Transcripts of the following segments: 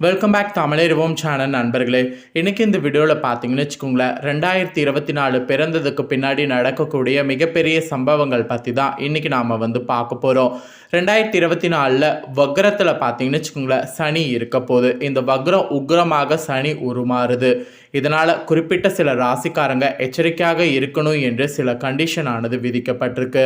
Welcome back தமிழறிவோம் channel நண்பர்களே. இன்றைக்கி இந்த வீடியோவில் பார்த்தீங்கன்னு வச்சுக்கோங்களேன் ரெண்டாயிரத்தி இருபத்தி நாலு பிறந்ததுக்கு பின்னாடி நடக்கக்கூடிய மிகப்பெரிய சம்பவங்கள் பற்றி தான் இன்றைக்கி நாம் வந்து பார்க்க போகிறோம் ரெண்டாயிரத்தி இருபத்தி நாலில் வக்ரத்தில் பார்த்தீங்கன்னு வச்சுக்கோங்களேன் சனி இருக்க போது இந்த வக்ரம் உக்ரமாக சனி உருமாறுது. இதனால் குறிப்பிட்ட சில ராசிக்காரங்க எச்சரிக்கையாக இருக்கணும் என்று சில கண்டிஷன் ஆனது விதிக்கப்பட்டிருக்கு.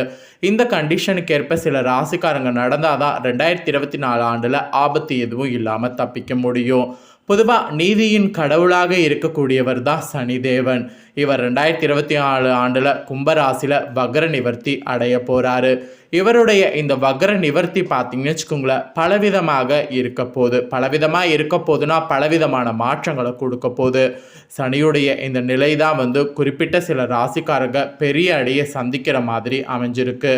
இந்த கண்டிஷனுக்கு ஏற்ப சில ராசிக்காரங்க நடந்தால் தான் ரெண்டாயிரத்தி இருபத்தி நாலு ஆண்டில் ஆபத்து எதுவும் இல்லாமல் தப்பிக்க முடியும். பொதுவாக நீதியின் கடவுளாக இருக்கக்கூடியவர் தான் சனிதேவன். இவர் ரெண்டாயிரத்தி இருபத்தி நாலு ஆண்டில் கும்பராசியில் வக்ர நிவர்த்தி அடைய போகிறாரு இவருடைய இந்த வக்ர நிவர்த்தி பார்த்தீங்கன்னு வச்சுக்கோங்களேன் பலவிதமாக இருக்க போகுது. பலவிதமாக இருக்க போதுன்னா பலவிதமான மாற்றங்களை கொடுக்க போகுது. சனியுடைய இந்த நிலை தான் வந்து குறிப்பிட்ட சில ராசிக்காரங்க பெரிய அடியை சந்திக்கிற மாதிரி அமைஞ்சிருக்கு.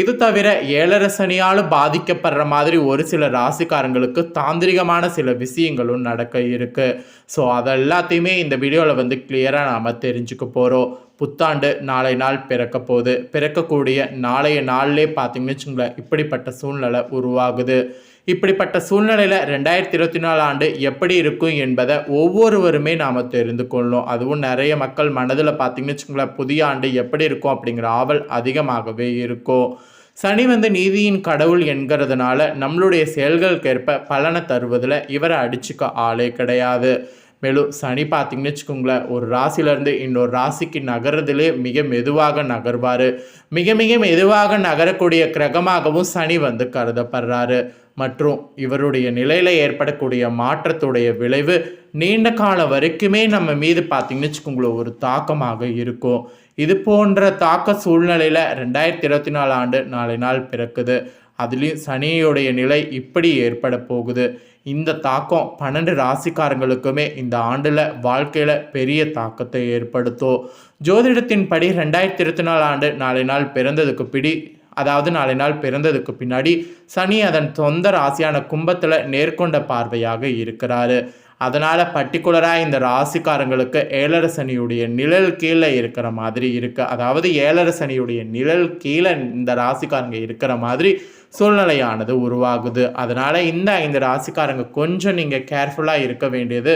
இது தவிர ஏழரை சனியால் பாதிக்கப்படுற மாதிரி ஒரு சில ராசிக்காரங்களுக்கு தாந்திரிகமான சில விஷயங்களும் நடக்க இருக்கு. ஸோ அதெல்லாத்தையுமே இந்த வீடியோவில் வந்து கிளியராக நாம் தெரிஞ்சுக்க போகிறோம் புத்தாண்டு நாளை நாள் பிறக்க போகுது. பிறக்கக்கூடிய நாளைய நாள்லேயே பார்த்தீங்கன்னு வச்சுங்களேன் இப்படிப்பட்ட சூழ்நிலை உருவாகுது. இப்படிப்பட்ட சூழ்நிலையில் ரெண்டாயிரத்தி இருபத்தி நாலு ஆண்டு எப்படி இருக்கும் என்பதை ஒவ்வொருவருமே நாம் தெரிந்து கொள்ளும். அதுவும் நிறைய மக்கள் மனதில் பார்த்தீங்கன்னு வச்சுங்களேன் புதிய ஆண்டு எப்படி இருக்கும் அப்படிங்கிற ஆவல் அதிகமாகவே இருக்கும். சனி வந்து நீதியின் கடவுள் என்கிறதுனால நம்மளுடைய செயல்களுக்கேற்ப பலனை தருவதில் இவரை அடிச்சுக்க ஆளே கிடையாது. மேலும் சனி பார்த்தீங்கன்னு வச்சுக்கோங்களேன் ஒரு ராசியிலேருந்து இன்னொரு ராசிக்கு நகர்றதுலே மிக மெதுவாக நகர்வார். மிக மிக மெதுவாக நகரக்கூடிய கிரகமாகவும் சனி வந்து கருதப்படுறாரு. மற்றும் இவருடைய நிலையில் ஏற்படக்கூடிய மாற்றத்துடைய விளைவு நீண்ட காலம் வரைக்குமே நம்ம மீது பார்த்தீங்கன்னு வச்சுக்கோங்களேன் ஒரு தாக்கமாக இருக்கும். இது போன்ற தாக்க சூழ்நிலையில் ரெண்டாயிரத்தி இருபத்தி நாலு ஆண்டு நாளை நாள் பிறக்குது. அதுலேயும் சனியுடைய நிலை இப்படி ஏற்பட போகுது. இந்த தாக்கம் பன்னெண்டு ராசிக்காரங்களுக்குமே இந்த ஆண்டில் வாழ்க்கையில் பெரிய தாக்கத்தை ஏற்படுத்தும். ஜோதிடத்தின் படி ரெண்டாயிரத்தி இருபத்தி நாலு ஆண்டு நாளை நாள் பிறந்ததுக்கு பிடி அதாவது நாளை நாள் பிறந்ததுக்கு பின்னாடி சனி அதன் சொந்த ராசியான கும்பத்தில் நேர்கொண்ட பார்வையாக இருக்கிறாரு. அதனால் பர்டிகுலராக இந்த ராசிக்காரங்களுக்கு ஏழரை சனியுடைய நிழல் கீழே இருக்கிற மாதிரி இருக்குது அதாவது ஏழரை சனியுடைய நிழல் கீழே இந்த ராசிக்காரங்க இருக்கிற மாதிரி சூழ்நிலையானது உருவாகுது. அதனால் இந்த ஐந்து ராசிக்காரங்க கொஞ்சம் நீங்கள் கேர்ஃபுல்லாக இருக்க வேண்டியது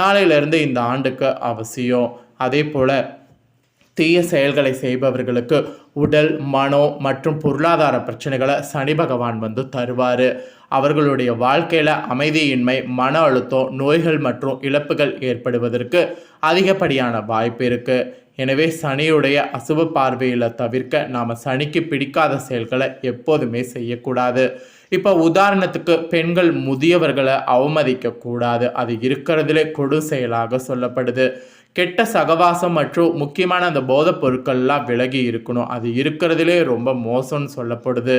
நாளையிலேருந்து இந்த ஆண்டுக்கு அவசியம். அதே போல் தீய செயல்களை செய்பவர்களுக்கு உடல் மனோ மற்றும் பொருளாதார பிரச்சனைகளை சனி பகவான் வந்து தருவார். அவர்களுடைய வாழ்க்கையில் அமைதியின்மை மன அழுத்தம் நோய்கள் மற்றும் இழப்புகள் ஏற்படுவதற்கு அதிகப்படியான வாய்ப்பு இருக்குது எனவே சனியுடைய அசுப பார்வையில் தவிர்க்க நாம் சனிக்கு பிடிக்காத செயல்களை எப்போதுமே செய்யக்கூடாது. இப்போ உதாரணத்துக்கு பெண்கள் முதியவர்களை அவமதிக்கக்கூடாது. அது இருக்கிறதுலே கொடு செயலாக சொல்லப்படுது. கெட்ட சகவாசம் மற்றும் முக்கியமான அந்த போதைப் பொருட்கள்லாம் விலகி இருக்கணும். அது இருக்கிறதுலே ரொம்ப மோசம்னு சொல்லப்படுது.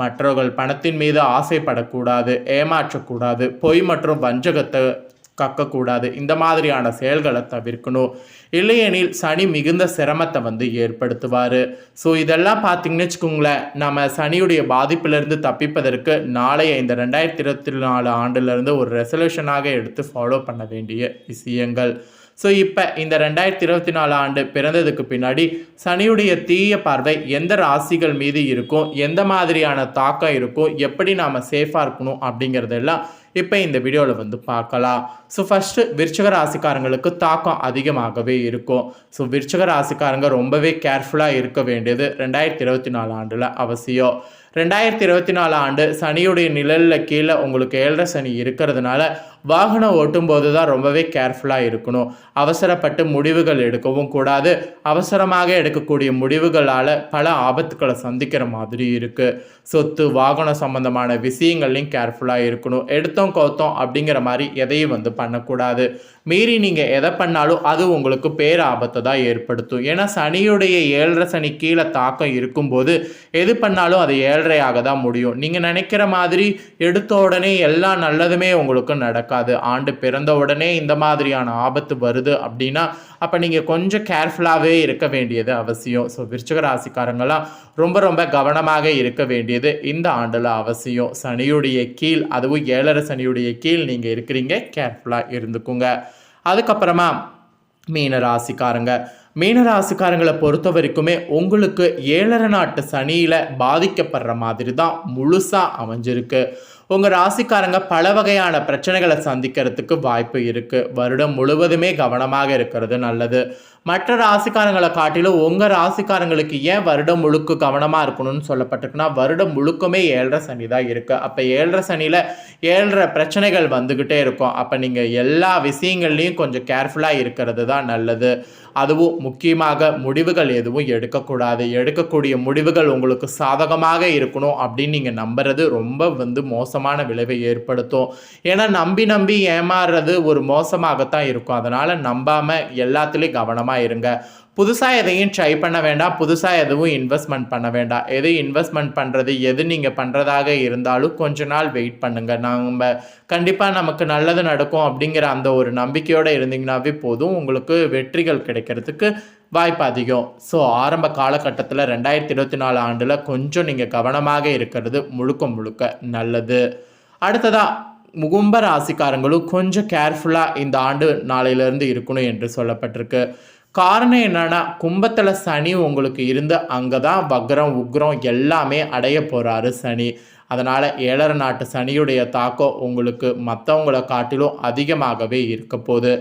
மற்றவர்கள் பணத்தின் மீது ஆசைப்படக்கூடாது ஏமாற்றக்கூடாது பொய் மற்றும் வஞ்சகத்தை கக்கக்கூடாது. இந்த மாதிரியான செயல்களை தவிர்க்கணும். இல்லையெனில் சனி மிகுந்த சிரமத்தை வந்து ஏற்படுத்துவார். ஸோ இதெல்லாம் பார்த்தீங்கன்னு வச்சுக்கோங்களேன் நம்ம சனியுடைய பாதிப்பிலிருந்து தப்பிப்பதற்கு நாளைய இந்த ரெண்டாயிரத்தி இருபத்தி நாலு ஆண்டுலேருந்து ஒரு ரெசல்யூஷனாக எடுத்து ஃபாலோ பண்ண வேண்டிய விஷயங்கள். ஸோ இப்போ இந்த ரெண்டாயிரத்தி இருபத்தி நாலு ஆண்டு பிறந்ததுக்கு பின்னாடி சனியுடைய தீய பார்வை எந்த ராசிகள் மீது இருக்கும்? எந்த மாதிரியான தாக்கம் இருக்கும்? எப்படி நாம் சேஃபாக இருக்கணும் அப்படிங்கிறதெல்லாம் இப்போ இந்த வீடியோவில் வந்து பார்க்கலாம். ஸோ ஃபஸ்ட்டு விருச்சக ராசிக்காரங்களுக்கு தாக்கம் அதிகமாகவே இருக்கும். ஸோ விருச்சக ராசிக்காரங்க ரொம்பவே கேர்ஃபுல்லாக இருக்க வேண்டியது ரெண்டாயிரத்தி இருபத்தி நாலு ஆண்டில் அவசியம். ரெண்டாயிரத்தி இருபத்தி நாலு ஆண்டு சனியுடைய நிழலில் கீழே உங்களுக்கு ஏழரை சனி இருக்கிறதுனால வாகனம் ஓட்டும்போது தான் ரொம்பவே கேர்ஃபுல்லாக இருக்கணும். அவசரப்பட்டு முடிவுகள் எடுக்கவும் கூடாது. அவசரமாக எடுக்கக்கூடிய முடிவுகளால் பல ஆபத்துக்களை சந்திக்கிற மாதிரி இருக்குது சொத்து வாகனம் சம்பந்தமான விஷயங்கள்லையும் கேர்ஃபுல்லாக இருக்கணும். எடுத்தோம் கோத்தம் அப்படிங்கிற மாதிரி எதையும் வந்து பண்ணக்கூடாது. மீறி நீங்கள் எதை பண்ணாலும் அது உங்களுக்கு பேர் ஆபத்தை தான் ஏற்படுத்தும். ஏன்னா சனியுடைய ஏழரை சனி கீழே தாக்கம் இருக்கும்போது எது பண்ணாலும் அது ஏழரையாக தான் முடியும். நீங்கள் நினைக்கிற மாதிரி எடுத்த உடனே எல்லா நல்லதுமே உங்களுக்கு நடக்காது. ஆண்டு பிறந்த உடனே இந்த மாதிரியான ஆபத்து வருது அப்படின்னா அப்போ நீங்கள் கொஞ்சம் கேர்ஃபுல்லாகவே இருக்க வேண்டியது அவசியம். ஸோ விருச்சக ராசிக்காரங்களாம் ரொம்ப ரொம்ப கவனமாக இருக்க வேண்டியது இந்த ஆண்டில் அவசியம். சனியுடைய கீழ் அதுவும் ஏழரை சனியுடைய கீழ் நீங்கள் இருக்கிறீங்க கேர்ஃபுல்லாக இருந்துக்குங்க. அதுக்கப்புறமா மீன ராசிக்காரங்க. மீன ராசிக்காரங்களை பொறுத்த வரைக்குமே உங்களுக்கு ஏழரை நாட்டு சனியில் பாதிக்கப்படுற மாதிரி தான் முழுசாக அமைஞ்சிருக்கு. உங்கள் ராசிக்காரங்க பல வகையான பிரச்சனைகளை சந்திக்கிறதுக்கு வாய்ப்பு இருக்குது வருடம் முழுவதுமே கவனமாக இருக்கிறது நல்லது. மற்ற ராசிக்காரங்களை காட்டிலும் உங்கள் ராசிக்காரங்களுக்கு ஏன் வருடம் முழுக்க கவனமாக இருக்கணும்னு சொல்லப்பட்டிருக்குன்னா வருடம் முழுக்கமே ஏழரை சனி தான் இருக்குது அப்போ ஏழரை சனியில் ஏழரை பிரச்சனைகள் வந்துக்கிட்டே இருக்கும். அப்போ நீங்கள் எல்லா விஷயங்கள்லையும் கொஞ்சம் கேர்ஃபுல்லாக இருக்கிறது தான் நல்லது. அதுவும் முக்கியமாக முடிவுகள் எதுவும் எடுக்கக்கூடாது. எடுக்கக்கூடிய முடிவுகள் உங்களுக்கு சாதகமாக இருக்கணும் அப்படின்னு நீங்கள் நம்புறது ரொம்ப வந்து மோசமான விளைவை ஏற்படுத்தும். ஏன்னா நம்பி நம்பி ஏமாறுறது ஒரு மோசமாகத்தான் இருக்கும். அதனால் நம்பாமல் எல்லாத்துலேயும் கவனமாக இருங்க. புதுசாக எதையும் ட்ரை பண்ண வேண்டாம். புதுசாக எதுவும் இன்வெஸ்ட்மெண்ட் பண்ண வேண்டாம். எது இன்வெஸ்ட்மெண்ட் பண்ணுறது எது நீங்கள் பண்ணுறதாக இருந்தாலும் கொஞ்ச நாள் வெயிட் பண்ணுங்கள் நம்ம கண்டிப்பாக நமக்கு நல்லது நடக்கும் அப்படிங்கிற அந்த ஒரு நம்பிக்கையோடு இருந்தீங்கன்னாவே போதும். உங்களுக்கு வெற்றிகள் கிடைக்கிறதுக்கு வாய்ப்பு அதிகம். ஸோ ஆரம்ப காலகட்டத்தில் ரெண்டாயிரத்தி இருபத்தி நாலு ஆண்டில் கொஞ்சம் நீங்கள் கவனமாக இருக்கிறது முழுக்க முழுக்க நல்லது. அடுத்ததாக முகும்ப ராசிக்காரங்களும் கொஞ்சம் கேர்ஃபுல்லாக இந்த ஆண்டு நாளையிலேருந்து இருக்கணும் என்று சொல்லப்பட்டிருக்கு. காரணம் என்னென்னா கும்பத்தில் சனி உங்களுக்கு இருந்து அங்கே தான் வக்ரம் உக்ரம் எல்லாமே அடைய போகிறாரு சனி. அதனால் ஏழரை நாட்டு சனியுடைய தாக்கம் உங்களுக்கு மற்றவங்கள காட்டிலும் அதிகமாகவே இருக்க போகுது.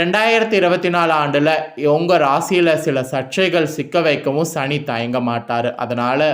ரெண்டாயிரத்தி இருபத்தி நாலு ஆண்டில் உங்கள் ராசியில் சில சர்ச்சைகள் சிக்க வைக்கவும் சனி தயங்க மாட்டார். அதனால்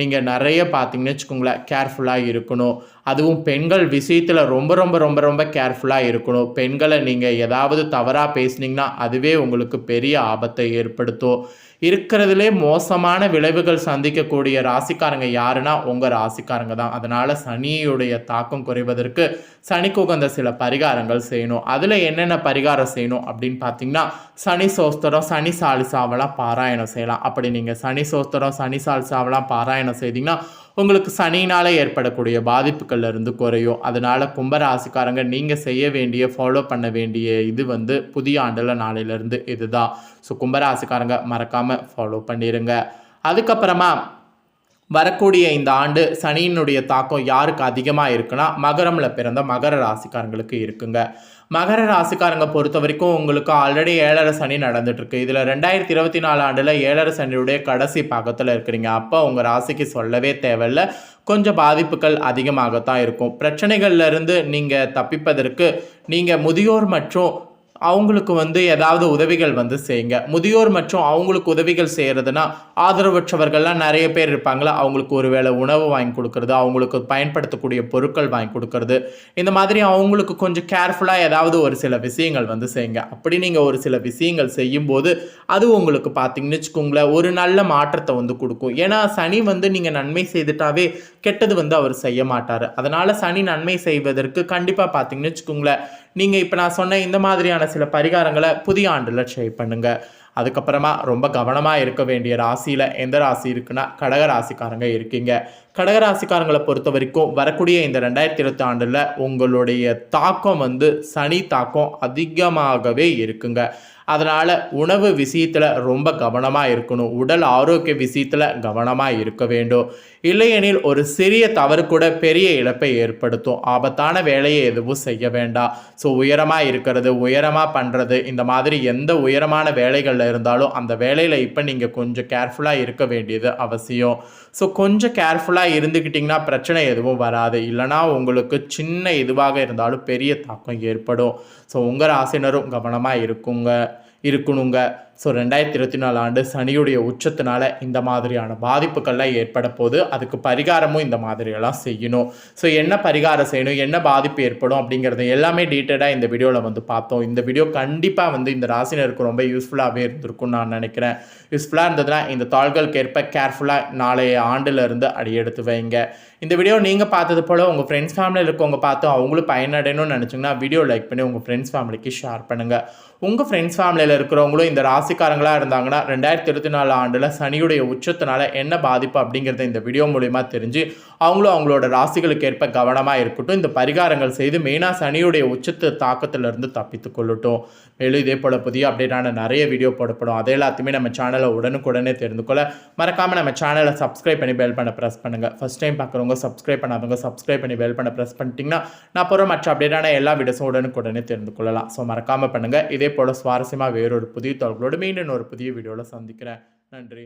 நீங்கள் நிறைய பார்த்தீங்கன்னு வச்சுக்கோங்களேன் கேர்ஃபுல்லாக இருக்கணும். அதுவும் பெண்கள் விஷயத்தில் ரொம்ப ரொம்ப ரொம்ப ரொம்ப கேர்ஃபுல்லாக இருக்கணும். பெண்களை நீங்கள் ஏதாவது தவறாக பேசுனீங்கன்னா அதுவே உங்களுக்கு பெரிய ஆபத்தை ஏற்படுத்தும். இருக்கிறதுலே மோசமான விளைவுகள் சந்திக்கக்கூடிய ராசிக்காரங்க யாருன்னா உங்கள் ராசிக்காரங்க தான். அதனால் சனியுடைய தாக்கம் குறைவதற்கு சனிக்கு உகந்த சில பரிகாரங்கள் செய்யணும். அதில் என்னென்ன பரிகாரம் செய்யணும் அப்படின்னு பார்த்தீங்கன்னா சனி சோஸ்திரம் சனி சாலிசாவெல்லாம் பாராயணம் செய்யலாம். அப்படி நீங்கள் சனி சோஸ்தரம் சனி சாலிசாவெல்லாம் பாராயணம் செய்தீங்கன்னா உங்களுக்கு சனியினால் ஏற்படக்கூடிய பாதிப்புகள்ல இருந்து குறையும். அதனால் கும்பராசிக்காரங்க நீங்கள் செய்ய வேண்டிய ஃபாலோ பண்ண வேண்டிய இது வந்து புதிய ஆண்டில் நாளையிலேருந்து இதுதான். ஸோ கும்பராசிக்காரங்க மறக்காமல் ஃபாலோ பண்ணிடுங்க அதுக்கப்புறமா வரக்கூடிய இந்த ஆண்டு சனியினுடைய தாக்கம் யாருக்கு அதிகமாக இருக்குன்னா மகரமில் பிறந்த மகர ராசிக்காரங்களுக்கு இருக்குங்க. மகர ராசிக்காரங்க பொறுத்த வரைக்கும் உங்களுக்கு ஆல்ரெடி ஏழரை சனி நடந்துட்டுருக்கு. இதில் ரெண்டாயிரத்தி இருபத்தி நாலு ஆண்டில் ஏழரை சனியுடைய கடைசி பாகத்தில் இருக்கிறீங்க. அப்போ உங்கள் ராசிக்கு சொல்லவே தேவையில்ல. கொஞ்சம் பாதிப்புகள் அதிகமாகத்தான் இருக்கும். பிரச்சனைகள்லேருந்து நீங்கள் தப்பிப்பதற்கு நீங்கள் முதியோர் மற்றும் அவங்களுக்கு வந்து ஏதாவது உதவிகள் வந்து செய்யுங்க. முதியோர் மற்றும் அவங்களுக்கு உதவிகள் செய்கிறதுனா ஆதரவற்றவர்கள்லாம் நிறைய பேர் இருப்பாங்களா அவங்களுக்கு ஒருவேளை உணவு வாங்கி கொடுக்கறது அவங்களுக்கு பயன்படுத்தக்கூடிய பொருட்கள் வாங்கி கொடுக்கறது. இந்த மாதிரி அவங்களுக்கு கொஞ்சம் கேர்ஃபுல்லாக ஏதாவது ஒரு சில விஷயங்கள் வந்து செய்யுங்க. அப்படி நீங்கள் ஒரு சில விஷயங்கள் செய்யும்போது அது உங்களுக்கு பார்த்தீங்கன்னு வச்சுக்கோங்களேன் ஒரு நல்ல மாற்றத்தை வந்து கொடுக்கும். ஏன்னா சனி வந்து நீங்கள் நன்மை செய்துட்டாவே கெட்டது வந்து அவர் செய்ய மாட்டார். அதனால் சனி நன்மை செய்வதற்கு கண்டிப்பாக பார்த்தீங்கன்னு வச்சுக்கோங்களேன் நீங்கள் இப்போ நான் சொன்ன இந்த மாதிரியான சில பரிகாரங்களை புதிய ஆண்டில் ட்ரை பண்ணுங்கள் அதுக்கப்புறமா ரொம்ப கவனமாக இருக்க வேண்டிய ராசியில் எந்த ராசி இருக்குன்னா கடக ராசிக்காரங்க இருக்கீங்க. கடக ராசிக்காரங்களை பொறுத்த வரைக்கும் வரக்கூடிய இந்த ரெண்டாயிரத்தி இருபத்தி ஆண்டில் உங்களுடைய தாக்கம் வந்து சனி தாக்கம் அதிகமாகவே இருக்குங்க. அதனால் உணவு விஷயத்தில் ரொம்ப கவனமாக இருக்கணும். உடல் ஆரோக்கிய விஷயத்தில் கவனமாக இருக்க வேண்டும். இல்லையெனில் ஒரு சிறிய தவறு கூட பெரிய இழப்பை ஏற்படுத்தும். ஆபத்தான வேலையை எதுவும் செய்ய வேண்டாம். ஸோ உயரமாக இருக்கிறது உயரமாக பண்ணுறது இந்த மாதிரி எந்த உயரமான வேலைகளில் இருந்தாலும் அந்த வேலையில் இப்போ நீங்கள் கொஞ்சம் கேர்ஃபுல்லாக இருக்க வேண்டியது அவசியம். ஸோ கொஞ்சம் கேர்ஃபுல்லாக இருந்துக்கிட்டிங்கன்னா பிரச்சனை எதுவும் வராது. இல்லைனா உங்களுக்கு சின்ன இதுவாக இருந்தாலும் பெரிய தாக்கம் ஏற்படும். ஸோ உங்கள் ராசினரும் கவனமாக இருக்குங்க இருக்கணுங்க. ஸோ ரெண்டாயிரத்தி இருபத்தி நாலு ஆண்டு சனியுடைய உச்சத்தினால இந்த மாதிரியான பாதிப்புகள்லாம் ஏற்பட போது அதுக்கு பரிகாரமும் இந்த மாதிரியெல்லாம் செய்யணும். ஸோ என்ன பரிகாரம் செய்யணும் என்ன பாதிப்பு ஏற்படும் அப்படிங்கிறத எல்லாமே டீட்டெயிலாக இந்த வீடியோவில் வந்து பார்த்தோம். இந்த வீடியோ கண்டிப்பாக வந்து இந்த ராசினருக்கு ரொம்ப யூஸ்ஃபுல்லாகவே இருந்திருக்கும்னு நான் நினைக்கிறேன். யூஸ்ஃபுல்லாக இருந்ததுன்னா இந்த தாள்களுக்கு ஏற்ப கேர்ஃபுல்லாக நாளைய ஆண்டுலருந்து அடி எடுத்து வைங்க. இந்த வீடியோ நீங்கள் பார்த்தது போல் உங்கள் ஃப்ரெண்ட்ஸ் ஃபேமிலியில் இருக்கவங்க பார்த்து அவங்களும் பயனடையணும்னு நினச்சிங்கன்னா வீடியோ லைக் பண்ணி உங்கள் ஃப்ரெண்ட்ஸ் ஃபேமிலிக்கு ஷேர் பண்ணுங்கள் உங்கள் ஃப்ரெண்ட்ஸ் ஃபேமிலியில் இருக்கிறவங்களும் இந்த ராசி ராசிக்காரங்களாக இருந்தாங்கன்னா ரெண்டாயிரத்தி இருபத்தி நாலு ஆண்டில் சனியுடைய உச்சத்தினால என்ன பாதிப்பு அப்படிங்கிறத இந்த வீடியோ மூலிமா தெரிஞ்சு அவங்களும் அவங்களோட ராசிகளுக்கு ஏற்ப கவனமாக இருக்கட்டும். இந்த பரிகாரங்கள் செய்து மெயினாக சனியுடைய உச்சத்து தாக்கத்திலிருந்து தப்பித்து கொள்ளட்டும். மேலும் இதே போல் புதிய அப்டேட்டான நிறைய வீடியோ போடப்படும். அதை எல்லாத்தையுமே நம்ம சேனலை உடனுக்குடனே தெரிந்து கொள்ள. மறக்காமல் நம்ம சேனலை சப்ஸ்கிரைப் பண்ணி பெல் பண்ண ப்ரெஸ் பண்ணுங்கள் ஃபஸ்ட் டைம் பார்க்குறவங்க சப்ஸ்கிரைப் பண்ணாதவங்க சப்ஸ்கிரைப் பண்ணி பெல் பண்ண ப்ரெஸ் பண்ணிட்டீங்கன்னா நான் போகிற மற்ற அப்டேட்டான எல்லா வீடியோஸும் உடனுக்குடனே தெரிந்து கொள்ளலாம். ஸோ மறக்காமல் பண்ணுங்கள் இதே போல் சுவாரஸ்யமாக வேறொரு புதிய தொடர்களோடு மீண்டும் ஒரு புதிய வீடியோவில் சந்திக்கிறேன். நன்றி.